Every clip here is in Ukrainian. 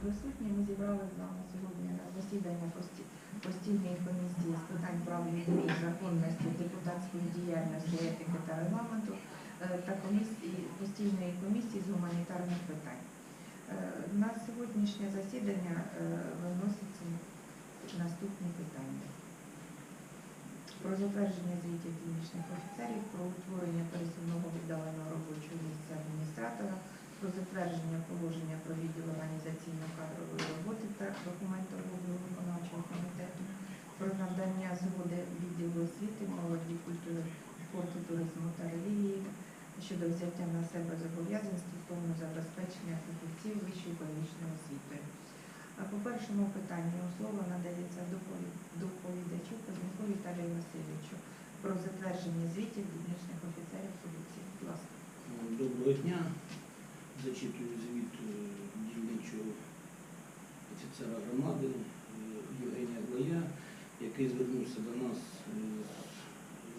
присутні. Ми зібрали з вами сьогодні на засідання постійної комісії з питань прав людини, законності, депутатської діяльності, етики та регламенту е, та постійної комісії з гуманітарних питань. Е, На сьогоднішнє засідання е, виносяться наступні питання. Про затвердження звітів клінічних офіцерів, про утворення пересувного віддаленого робочого місця адміністратора, про затвердження положення про відділ організаційно-кадрової роботи та документообігу виконавчого комітету, про надання згоди відділу освіти, молоді, культури, спорту, туризму та релігії щодо взяття на себе зобов'язань стосовно забезпечення фахівців вищої педагогічної освіти. А по першому питанню слово надається доповідачу Кузьміку Віталію Васильовичу про затвердження звітів дільничних офіцерів поліції. Будь ласка. Доброго дня. Зачитую звіт е, дільничого офіцера громади е, Євгенія Глая, який звернувся до нас е,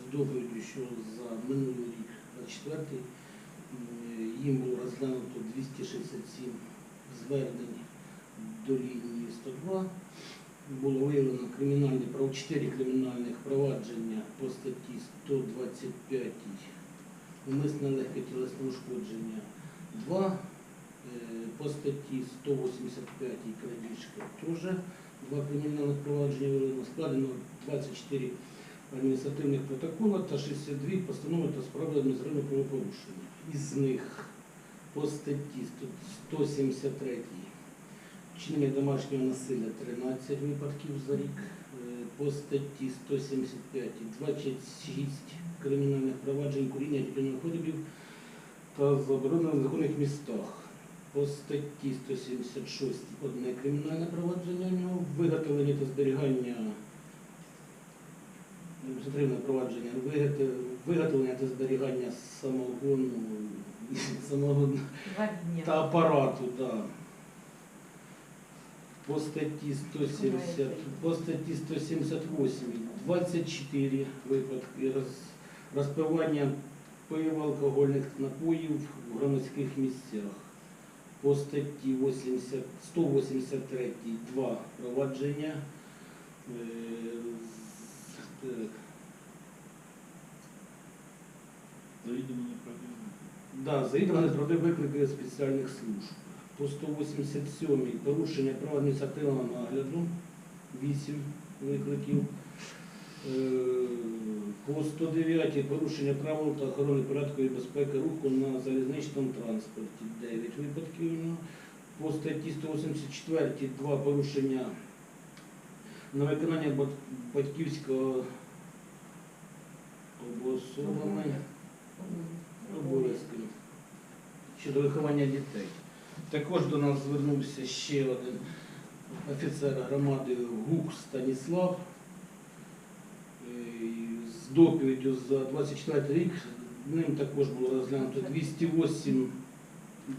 з доповіддю, що за минулий рік, 24 е, їм було розглянуто 267 звернень до лінії 102. Було виявлено кримінальні 4 кримінальних провадження по статті 125 умисне легке тілесне ушкодження 2, е, по статті 185 крадіжка теж два кримінальних провадження складено 24 адміністративних протоколи та 62 постанови та справи адміністративного правопорушення. Із них по статті 173 вчинення домашнього насилля 13 випадків за рік, е, по статті 175 26 кримінальних проваджень куріння тютюнових виробів та заборонено в незаконних містах. По статті 176 одне кримінальне провадження у нього, виготовлення та зберігання адміністративне провадження, виготовлення та зберігання самогону, та апарату, да. По статті 170, по статті 178 24 випадки роз, розпивання пива, алкогольних напоїв в громадських місцях. По статті 80, 183 два провадження. Е, так, Завідомо. Да, завідомо неправдиві виклики спеціальних служб. По 187 порушення права адміністративного нагляду 8 викликів. Е, По 109 порушення правил та охорони порядку і безпеки руху на залізничному транспорті 9 випадків. По статті 184 два порушення на виконання батьківського обособлення обов'язків щодо виховання дітей. Також до нас звернувся ще один офіцер громади Гук Станіслав доповіддю за 24 рік. Ним також було розглянуто 208,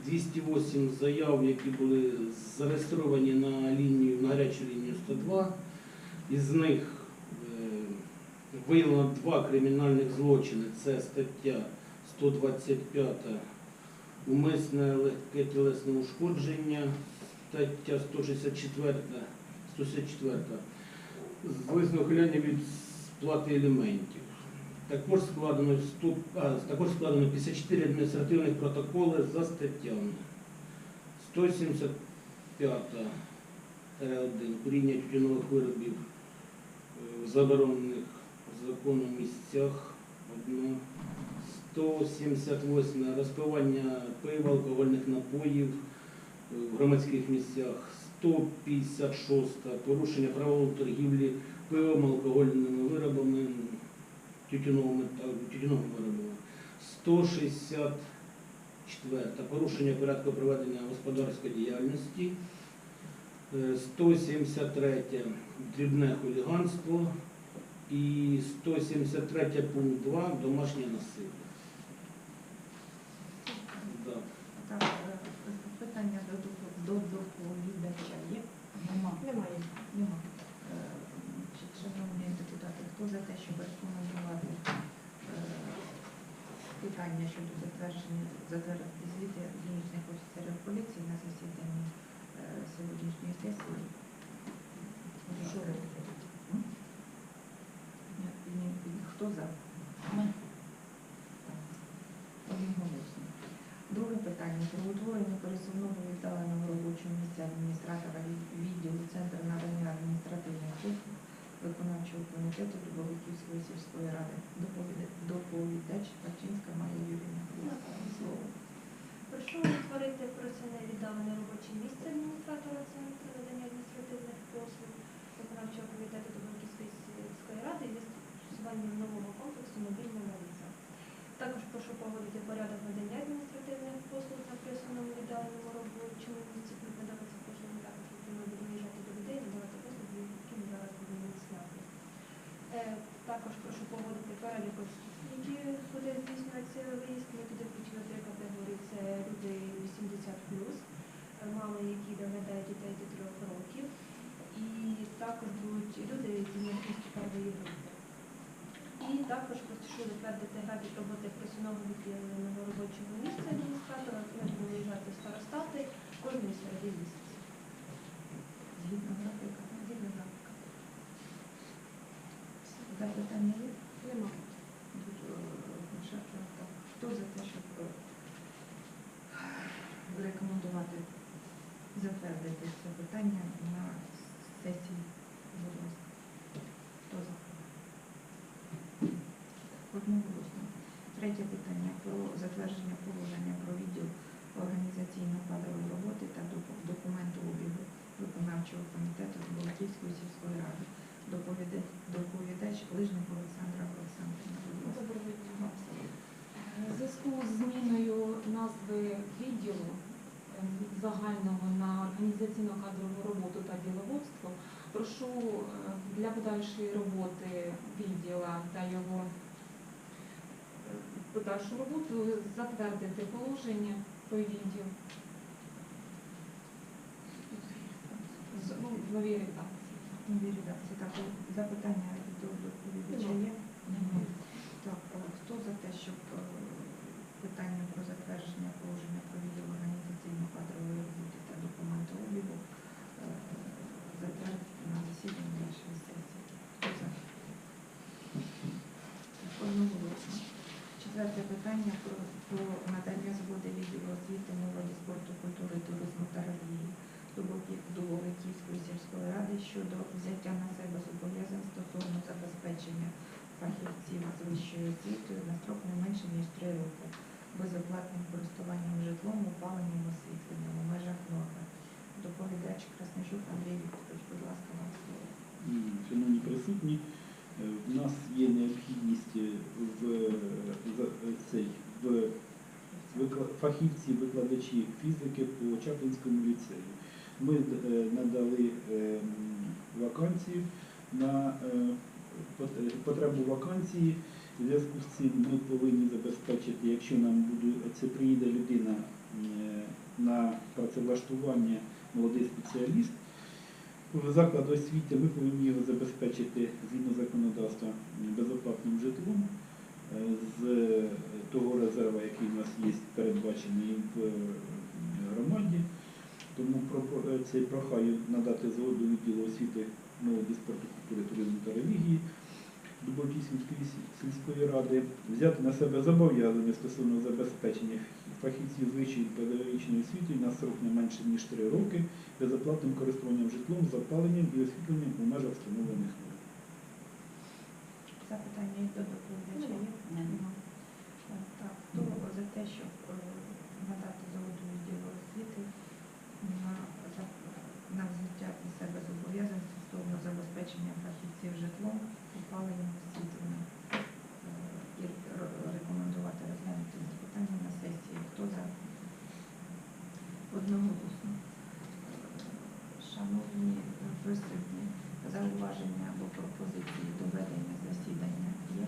208 заяв, які були зареєстровані на лінію, на гарячу лінію 102. Із них е, виявлено два кримінальних злочини. Це стаття 125 умисне легке тілесне ушкодження, стаття 164, 164 злисне ухиляння від сплати елементів. Також складено, 100, а, також складено 54 адміністративних протоколи за статтями. 175 1 куріння тютюнових виробів е, в заборонених законом місцях одно. 178 розпивання пива, алкогольних напоїв е, в громадських місцях. 156 порушення правил торгівлі пивом, алкогольними виробами, тютюновими виробами. 164 порушення порядку проведення господарської діяльності. Е, 173 дрібне хуліганство і 173 пункт 2 домашнє насилля. Да. Так, е, питання до доп- до доповідача є? Нема. Немає. За те, щоб рекомендувати е, питання щодо затвердження затвердження звіти зовнішніх офіцерів поліції на засіданні е, сьогоднішньої сесії? Хто за? Друге питання. Про утворення пересувного віддаленого робочого місця адміністратора відділу Центру надання адміністративних послуг виконавчого комітету Дубовиківської сільської ради. Доповідач Пачинська має Юрійна. Слово. Прошу створити про це невіддаване робоче місце адміністратора Також прошу погодити перелік осіб, які буде здійснюватися виїзд. Ми туди включили три категорії. Це люди 80+, е, мами, які доглядають дітей до 3 років. І також будуть люди, які не повністю первої групи. І також прошу затвердити графік роботи присуного відділеного робочого місця адміністратора, які будуть виїжджати старостати кожної середи місяця. Згідно графіка. Згідно графіка. Запитання є? Нема. Тут, е, Шевченко, так. Хто за те, щоб е, рекомендувати затвердити це питання на сесії? Будь ласка. Хто за? Одноголосно. Третє питання про затвердження положення про відділ організаційно-кадрової роботи та доку- документообігу виконавчого комітету Балаківської сільської ради. Доповідач, доповідач Лижник Олександра Олександрівна. Доброго дня. У зв'язку з зміною назви відділу е, загального на організаційно-кадрову роботу та діловодство, прошу е, для подальшої роботи відділа та його е, подальшу роботу затвердити положення про відділ з ну, в новій редакції. Нові редакції. Так, запитання до доповідача Питання про, про надання згоди відділу освіти, молоді, спорту, культури, туризму та релігії Дубови- Дубовиківської сільської ради щодо взяття на себе зобов'язань стосовно забезпечення фахівців з вищою освітою на строк не менше ніж три роки безоплатним користуванням житлом, опаленням, освітленням у межах норми. Доповідач Краснишук Андрій Вікторович, будь ласка, вам слово. Шановні присутні, в нас є необхідність е, в, в- цей, в фахівці, викладачі фізики по Чаплинському ліцею. Ми е, надали е, вакансію на е, пот- е, потребу вакансії. В зв'язку з цим ми повинні забезпечити, якщо нам буде, це приїде людина е, на працевлаштування, молодий спеціаліст, в заклад освіти ми повинні його забезпечити згідно законодавства безоплатним житлом е, з того резерву, який у нас є передбачений в е, громаді. Тому е, це прохаю надати згоду відділу освіти молоді спорту, культури, туризму та релігії Дубовківської сільської ради взяти на себе зобов'язання стосовно забезпечення фахівців з педагогічної освіти на срок не менше ніж 3 роки безоплатним користуванням житлом, запаленням і освітленням у межах встановлених норм. Запитання є до доповідача? Немає. Так, хто за те, щоб Виступні зауваження або пропозиції до ведення засідання є.